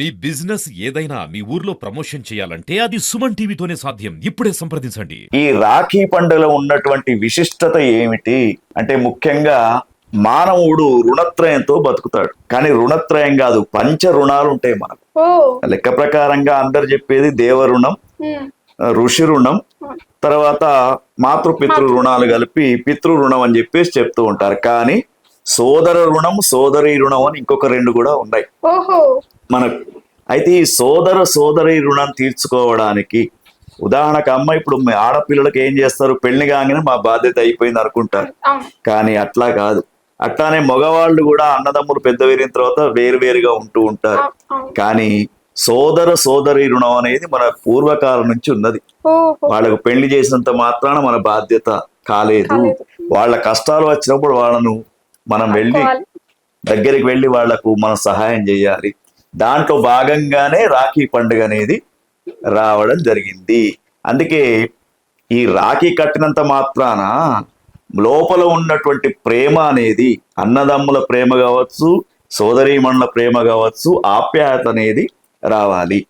మీ business ఏదైనా మీ ఊర్లో promotion చేయాలంటే అది సుమన్ టీవీతోనే సాధ్యం. ఇప్పుడే సంప్రదించండి. ఈ రాఖీ పండుగలో ఉన్నటువంటి విశిష్టత ఏమిటి? అంటే ముఖ్యంగా మానవుడు రుణత్రయంతో బతుకుతాడు. కానీ రుణత్రయం కాదు పంచ రుణాలు ఉంటాయి మనకు. ఓ. లెక్క ప్రకారంగా అందరు చెప్పేది దేవ రుణం ఋషి రుణం తర్వాత మాతృపితృ రుణాలు కలిపి పితృ రుణం అని చెప్పేసి చెప్తూ ఉంటారు. కానీ సోదర రుణం సోదరి రుణం అని ఇంకొక రెండు కూడా ఉన్నాయి. ఓహో. మనకు. అయితే ఈ సోదర సోదరి రుణం తీర్చుకోవడానికి ఉదాహరణకు అమ్మ ఇప్పుడు ఆడపిల్లలకి ఏం చేస్తారు? పెళ్ళి కాగానే మా బాధ్యత అయిపోయింది అనుకుంటారు. కానీ అట్లా కాదు. అట్లానే మగవాళ్ళు కూడా అన్నదమ్ములు పెద్ద వేరిన తర్వాత వేరువేరుగా ఉంటూ ఉంటారు. కానీ సోదర సోదరి రుణం అనేది మన పూర్వకాలం నుంచి ఉన్నది. వాళ్ళకు పెళ్ళి చేసినంత మాత్రాన మన బాధ్యత కాలేదు. వాళ్ళ కష్టాలు వచ్చినప్పుడు వాళ్ళను మనం వెళ్ళి. దగ్గరికి వెళ్ళి వాళ్ళకు మనం సహాయం చేయాలి. దాంట్లో భాగంగానే రాఖీ పండుగ అనేది రావడం జరిగింది. అందుకే ఈ రాఖీ కట్టినంత మాత్రాన లోపల ఉన్నటువంటి ప్రేమ అనేది అన్నదమ్ముల ప్రేమ కావచ్చు సోదరీమణుల ప్రేమ కావచ్చు ఆప్యాయత అనేది రావాలి.